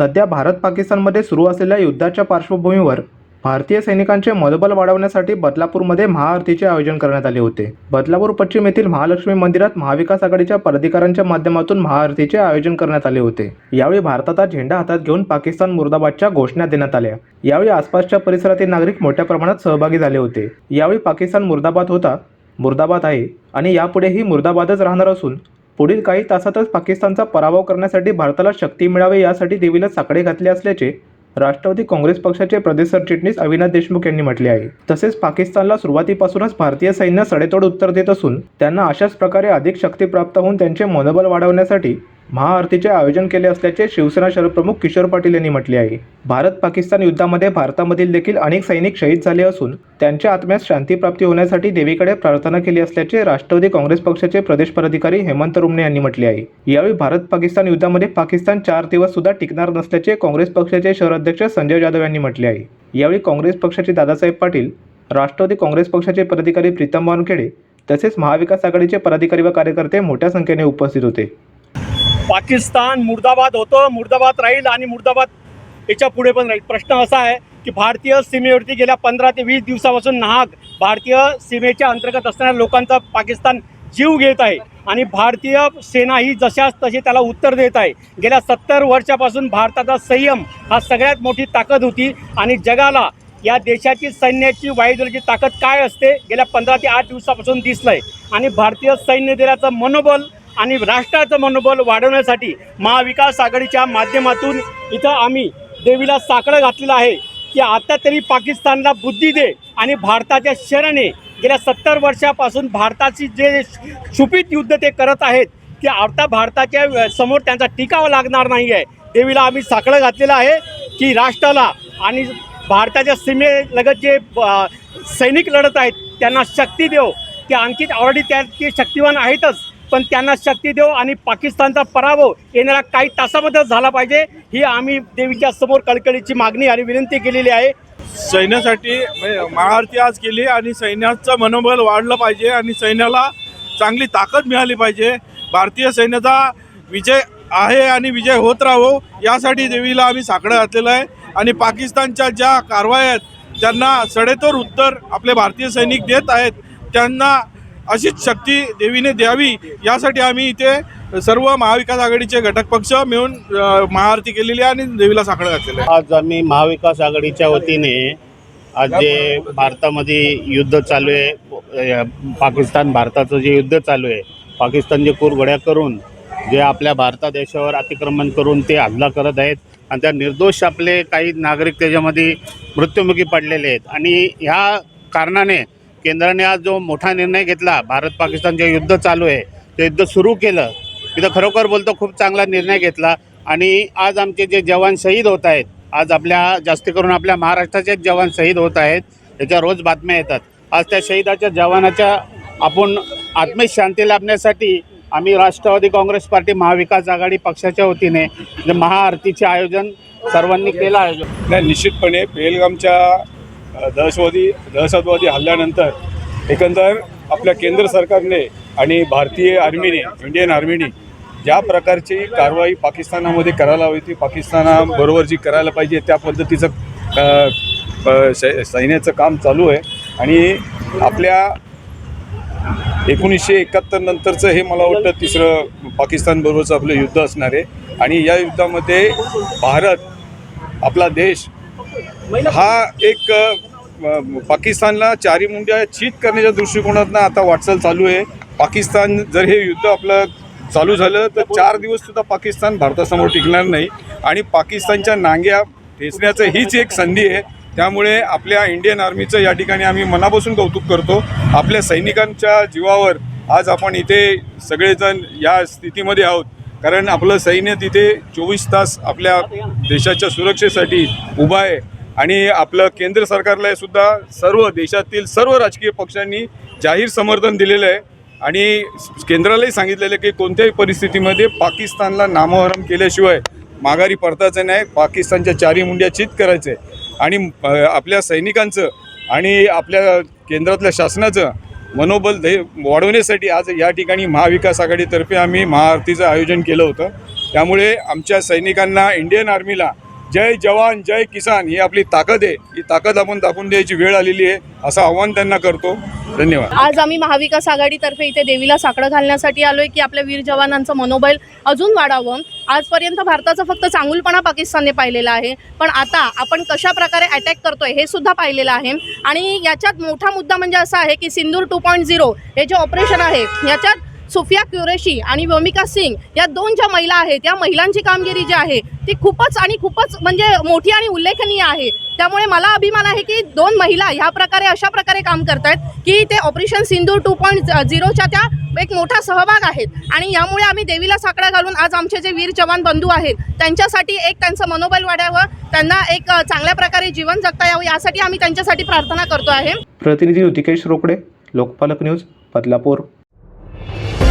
सध्या भारत पाकिस्तानमध्ये सुरू असलेल्या युद्धाच्या पार्श्वभूमीवर भारतीय सैनिकांचे मनोबल वाढवण्यासाठी बदलापूरमध्ये महाआरतीचे आयोजन करण्यात आले होते. बदलापूर पश्चिम येथील महालक्ष्मी मंदिरात महाविकास आघाडीच्या पदाधिकाऱ्यांच्या माध्यमातून महाआरतीचे आयोजन करण्यात आले होते. यावेळी भारताचा झेंडा हातात घेऊन पाकिस्तान मुर्दाबादच्या घोषणा देण्यात आल्या. यावेळी आसपासच्या परिसरातील नागरिक मोठ्या प्रमाणात सहभागी झाले होते. यावेळी पाकिस्तान मुर्दाबाद होता मुर्दाबाद आहे आणि यापुढेही मुर्दाबादच राहणार असून पुढील काही तासातच पाकिस्तानचा पराभव करण्यासाठी भारताला शक्ती मिळावी यासाठी देवीला साकडे घातले असल्याचे राष्ट्रवादी काँग्रेस पक्षाचे प्रदेश सरचिटणीस अविनाश देशमुख यांनी म्हटले आहे. तसेच पाकिस्तानला सुरुवातीपासूनच भारतीय सैन्य सडेतोड उत्तर देत असून त्यांना अशाच प्रकारे अधिक शक्ती प्राप्त होऊन त्यांचे मनोबल वाढवण्यासाठी महाआरतीचे आयोजन केले असल्याचे शिवसेना शहरप्रमुख किशोर पाटील यांनी म्हटले आहे. भारत पाकिस्तान युद्धामध्ये भारतामधील देखील अनेक सैनिक शहीद झाले असून त्यांच्या आत्म्यास शांतीप्राप्ती होण्यासाठी देवीकडे प्रार्थना केली असल्याचे राष्ट्रवादी काँग्रेस पक्षाचे प्रदेश पदाधिकारी हेमंत रुमणे यांनी म्हटले आहे. यावेळी भारत पाकिस्तान युद्धामध्ये पाकिस्तान चार दिवस सुद्धा टिकणार नसल्याचे काँग्रेस पक्षाचे शहराध्यक्ष संजय जाधव यांनी म्हटले आहे. यावेळी काँग्रेस पक्षाचे दादासाहेब पाटील राष्ट्रवादी काँग्रेस पक्षाचे पदाधिकारी प्रीतम वानखेडे तसेच महाविकास आघाडीचे पदाधिकारी व कार्यकर्ते मोठ्या संख्येने उपस्थित होते. पाकिस्तान मुर्दाबाद होतं मुर्दाबाद राहील आणि मुर्दाबाद याच्यापुढे पण राहील. प्रश्न असा आहे की भारतीय सीमेवरती गेल्या पंधरा ते वीस दिवसापासून नाहक भारतीय सीमेच्या अंतर्गत असणाऱ्या लोकांचा पाकिस्तान जीव घेत आहे आणि भारतीय सेना ही जशाच तशी त्याला उत्तर देत आहे. गेल्या सत्तर वर्षापासून भारताचा संयम हा सगळ्यात मोठी ताकद होती आणि जगाला या देशाची सैन्याची वायुदलाची ताकद काय असते? गेल्या पंधरा ते आठ दिवसापासून दिसलं आहे आणि भारतीय सैन्य दलाचं मनोबल आणि राष्ट्राचं मनोबल वाढवण्यासाठी महाविकास आघाडीच्या माध्यमातून इथं आम्ही देवीला साकडं घातलेलं आहे की आता तरी पाकिस्तानला बुद्धी दे आणि भारताच्या शरणे गेल्या सत्तर वर्षापासून भारताची जे छुपित युद्ध ते करत आहेत की आता भारताच्या समोर त्यांचा टिकावा लागणार नाही आहे देवीला आम्ही साकडं घातलेलं आहे की राष्ट्राला आणि भारताच्या सीमेलगत जे सैनिक लढत आहेत त्यांना शक्ती देव ते आणखी ऑलरेडी त्या ते शक्तिवान आहेतच. पण त्यांना शक्ती देऊ आणि पाकिस्तानचा पराभव येणाऱ्या काही तासामध्ये झाला पाहिजे ही आम्ही देवीच्या समोर कळकळीची मागणी आणि विनंती केलेली आहे. सैन्यासाठी म्हणजे महाआरती आज केली आणि सैन्याचं मनोबल वाढलं पाहिजे आणि सैन्याला चांगली ताकद मिळाली पाहिजे. भारतीय सैन्याचा विजय आहे आणि विजय होत राहो यासाठी देवीला आम्ही साकडं घातलेलं आहे. आणि पाकिस्तानच्या ज्या कारवाया आहेत त्यांना सडेतोड उत्तर आपले भारतीय सैनिक देत आहेत त्यांना अशीच शक्ती देवीने द्यावी. यासाठी आम्ही इथे सर्व महाविकास आघाडीचे घटक पक्ष मिळून महाआरती केलेली आहे आणि देवीला साखळ घातलेलं आहे. आज आम्ही महाविकास आघाडीच्या वतीने आज जे भारतामध्ये युद्ध चालू आहे पाकिस्तान भारताचं जे युद्ध चालू आहे पाकिस्तान जे कुरघड्या करून जे आपल्या भारता देशावर अतिक्रमण करून ते हल्ला करत आहेत आणि त्या निर्दोष आपले काही नागरिक त्याच्यामध्ये मृत्युमुखी पडलेले आहेत. आणि ह्या कारणाने केंद्राने आज जो मोठा निर्णय घेतला भारत पाकिस्तान जे युद्ध चालू आहे ते युद्ध सुरू केलं तिथं खरोखर बोलतो खूप चांगला निर्णय घेतला आणि आज आमचे जे जवान शहीद होत आहेत आज आपल्या जास्ती करून आपल्या महाराष्ट्राचे जवान शहीद होत आहेत त्याच्या रोज बातम्या येतात. आज त्या शहीदाच्या जवानाच्या आपण आत्मिक शांती लाभण्यासाठी आम्ही राष्ट्रवादी काँग्रेस पार्टी महाविकास आघाडी पक्षाच्या वतीने जे महाआरतीचे आयोजन सर्वांनी केलं आहे. नाही निश्चितपणे पेहलगामच्या दहशवादी दहशतवादी दहशतवादी हल्ल्यानंतर एकंदर आपल्या केंद्र सरकारने आणि भारतीय आर्मीने इंडियन आर्मीने ज्या प्रकारची कारवाई पाकिस्तानामध्ये करायला हवी ती पाकिस्तानाबरोबर जी करायला पाहिजे त्या पद्धतीचं सै- सैन्याचं काम चालू आहे. आणि आपल्या एकोणीसशे एकाहत्तर नंतरचं हे मला वाटतं तिसरं पाकिस्तानबरोबरचं आपलं युद्ध असणार आहे. आणि या युद्धामध्ये भारत आपला देश हा एक पाकिस्तानला चारी मुंड्या चित करण्याच्या दृष्टिकोनातनं आता वाटचाल चालू आहे. पाकिस्तान जर हे युद्ध आपलं चालू झालं तर चार दिवस सुद्धा पाकिस्तान भारतासमोर टिकणार नाही. आणि पाकिस्तानच्या नांग्या ठेचण्याचं हीच एक संधी आहे. त्यामुळे आपल्या इंडियन आर्मीचं या ठिकाणी आम्ही मनापासून कौतुक करतो. आपल्या सैनिकांच्या जीवावर आज आपण इथे सगळेजण या स्थितीमध्ये आहोत. कारण आपलं सैन्य तिथे चोवीस तास आपल्या देशाच्या सुरक्षेसाठी उभं आहे. आणि आपलं केंद्र सरकारला सुद्धा सर्व देशातील सर्व राजकीय पक्षांनी जाहीर समर्थन दिलेलं आहे. आणि केंद्रालाही सांगितलेलं आहे की कोणत्याही परिस्थितीमध्ये पाकिस्तानला नामोहरम केल्याशिवाय माघारी परतायचं नाही पाकिस्तानच्या चारी मुंड्या चित करायचं आहे आणि आपल्या सैनिकांचं आणि आपल्या केंद्रातल्या शासनाचं मनोबल धै वाढवण्यासाठी आज या ठिकाणी महाविकास आघाडीतर्फे आम्ही महाआरतीचं आयोजन केलं होतं. त्यामुळे आमच्या सैनिकांना इंडियन आर्मीला जय जवान जय किसान ही आपली ताकद आहे. ही ताकद आपण दाखवून द्यायची वेळ आलेली आहे असं आव्हान त्यांना करतो. धन्यवाद. आज आम्ही महाविकास आघाडीतर्फे इथे देवीला साकडं घालण्यासाठी आलोय की आपल्या वीर जवानांचं मनोबल अजून वाढावं. आजपर्यंत भारताचा फक्त चांगुलपणा पाकिस्तानने पाहिलेला आहे. पण आता आपण कशा प्रकारे अटॅक करतोय हे सुद्धा पाहिलेलं आहे. आणि याच्यात मोठा मुद्दा म्हणजे असा आहे की सिंदूर टू पॉईंट झिरो हे जे ऑपरेशन आहे याच्यात सुफिया क्युरेशी आणि वमिका सिंग या दोन ज्या महिला आहेत या महिलांची कामगिरी जी आहे ती खूपच आणि खूपच म्हणजे मोठी आणि उल्लेखनीय आहे. त्यामुळे मला अभिमान आहे की दोन महिला ह्या प्रकारे अशा प्रकारे काम करत आहेत की ते ऑपरेशन सिंधू टू पॉईंट झिरोच्या त्या एक मोठा सहभाग आहेत. आणि यामुळे आम्ही देवीला साकडा घालून आज आमचे जे वीर जवान बंधू आहेत त्यांच्यासाठी एक त्यांचं मनोबल वाढावं त्यांना एक चांगल्या प्रकारे जीवन जगता यावं यासाठी आम्ही त्यांच्यासाठी प्रार्थना करतो आहे. प्रतिनिधी ऋतिकेश रोकडे लोकपालक न्यूज बदलापूर. Bye.